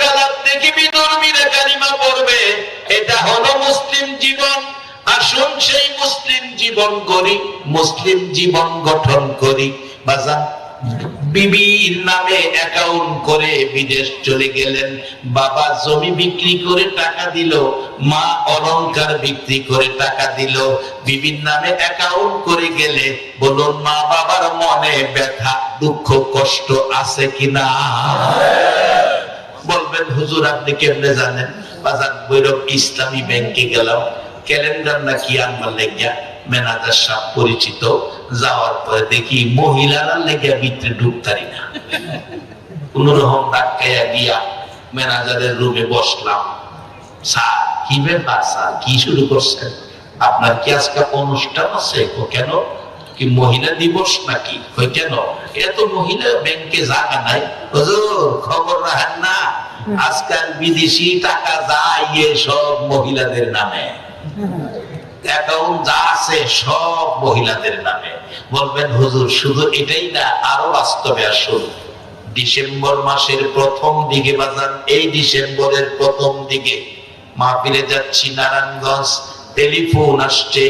Colour থেকে বিধর্মীরা কালিমা পড়বে। এটা হলো মুসলিম জীবন। আসুন সেই মুসলিম জীবন করি, মুসলিম জীবন গঠন করি। বিবির নামে অ্যাকাউন্ট করে বিদেশ চলে গেলেন। বাবা জমি বিক্রি করে টাকা দিল, মা অলংকার বিক্রি করে টাকা দিল। বিবির নামে অ্যাকাউন্ট করে গেলে বলুন মা বাবার মনে ব্যথা, দুঃখ, কষ্ট আছে কিনা? বলবেন হুজুর, আপনি কেমনে জানেন? বাজার বৈরব ইসলামী ব্যাংকে গেলাম, ক্যালেন্ডার নাকি আনবার লেগিয়া ম্যানেজার সাহেব পরিচিত, যাওয়ার পরে দেখি মহিলারা লেগিয়া ভিতরে ঢুকতারি না। কোন রকম ধাক্কাইয়া গিয়া ম্যানেজারের রুমে বসলাম। স্যার, কি ব্যাপার স্যার? কি শুরু করছেন? আপনার কি আজকে অনুষ্ঠান আছে? কেন? কি মহিলা দিবস নাকি? কেন? এত মহিলা ব্যাংকে জায়গা নাই। খবর রাখেন না। আজকাল বিদেশি টাকা যায় সব মহিলাদের নামে। সব মহিলাদের নামে। বলবেন, হুজুর, শুধু এটাই না, আরও বাস্তবে আসুন। ডিসেম্বর মাসের প্রথম দিকে বাজান, এই ডিসেম্বরের প্রথম দিকে যাচ্ছি নারায়ণগঞ্জ। টেলিফোন আসছে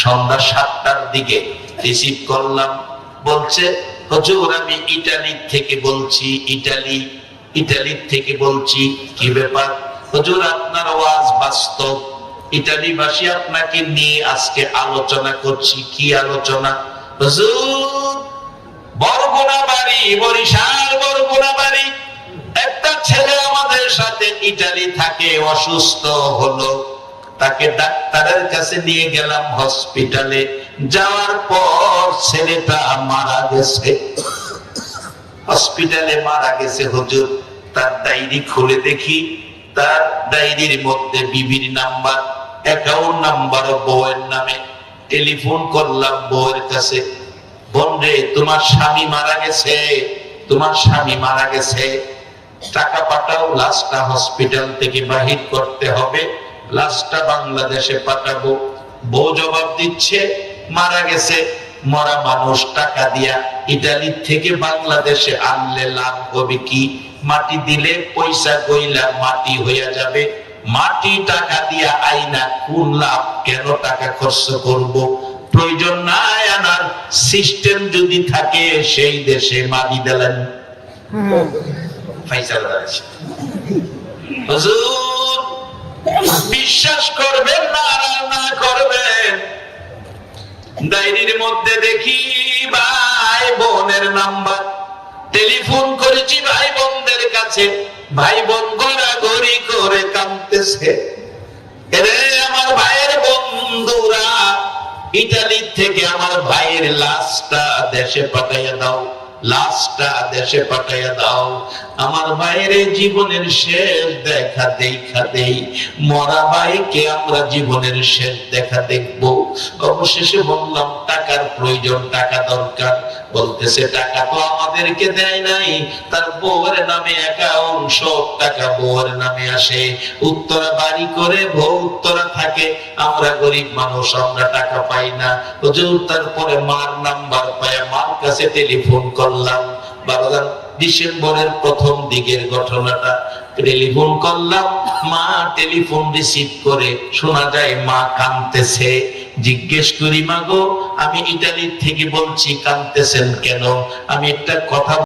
সন্ধ্যা সাতটার দিকে। রিসিভ করলাম। বলছে, হুজুর, আমি ইটালি থেকে বলছি, ইটালি ইটালি থেকে বলছি, কি ব্যাপার? হুজুর, আপনার ওয়াজ বাস্তব। ভাষী আপনাকে নিয়ে আজকে আলোচনা করছি। কি আলোচনা? বরগুনা বাড়ি বরিশাল বরগুনা বাড়ি একটা ছেলে আমাদের সাথে ইটালি থাকে, অসুস্থ হলো। তাকে ডাক্তারের কাছে নিয়ে গেলাম হসপিটালে। যাওয়ার পর ছেলেটা মারা গেছে। হসপিটালে মারা গেছে হুজুর। তার ডায়েরি খুলে দেখি, তার ডায়েরির মধ্যে বিবির নাম্বার অ্যাকাউন্ট নাম্বার বউয়ের নামে। টেলিফোন করলাম বউয়ের কাছে বোন রে তোমার স্বামী মারা গেছে, তোমার স্বামী মারা গেছে। টাকা পাঠাও, লাশটা হসপিটাল থেকে বাহির করতে হবে, লাশটা বাংলাদেশে পাঠাবো। বউ জবাব দিচ্ছে, মারা গেছে। মরা মানুষ টাকা দিয়া ইটালি থেকে বাংলাদেশে আনলে লাভ হবে কি? মাটি দিলে পয়সা গইলা মাটি হইয়া যাবে। মাটি টাকা দিয়া আইনা কোন লাভ? কেন টাকা খরচ করব? প্রয়োজন নাই আনার। সিস্টেম যদি থাকে সেই দেশে মাটি দিলেন। হুজুর বিশ্বাস করবেন না না করবেন? ডায়েরির মধ্যে দেখি ভাই বোনের নাম্বার। টেলিফোন করেছি ভাই বোনদের কাছে। ভাই বোন গড়াগড়ি করে কাঁদতেছে। এরে আমার ভাইয়ের বন্ধুরা ইটালি থেকে আমার ভাইয়ের লাশটা দেশে পাঠাইয়া দাও। লাশটা দেশে পাঠাইয়া দাও। আমার ভাইয়ের জীবনের শেষ দেখা দেখা দেই। মরা আমরা জীবনের শেষ দেখা দেখব। অবশেষে বললাম, টাকার প্রয়োজন, টাকা দরকার। বলতেছে, টাকা তো আমাদেরকে দেয় নাই। তার বউয়ের নামে অ্যাকাউন্ট, সব টাকা বউয়ের নামে আসে। উত্তরা বাড়ি করে বউ উত্তরা থাকে। আমরা গরিব মানুষ, আমরা টাকা পাই না। হুজুর, তারপরে মার মার কাছে টেলিফোন করলাম। বারোদান ডিসেম্বরের প্রথম দিকের ঘটনাটা টেলিফোন করলাম। মা টেলিফোন রিসিভ করে শোনা যায়, মা কাঁদতেছে। জিজ্ঞেস করি, মা গো, আমি ইটালির থেকে বলছি, কাঁদতেছেন কেন? আমি একটা কথা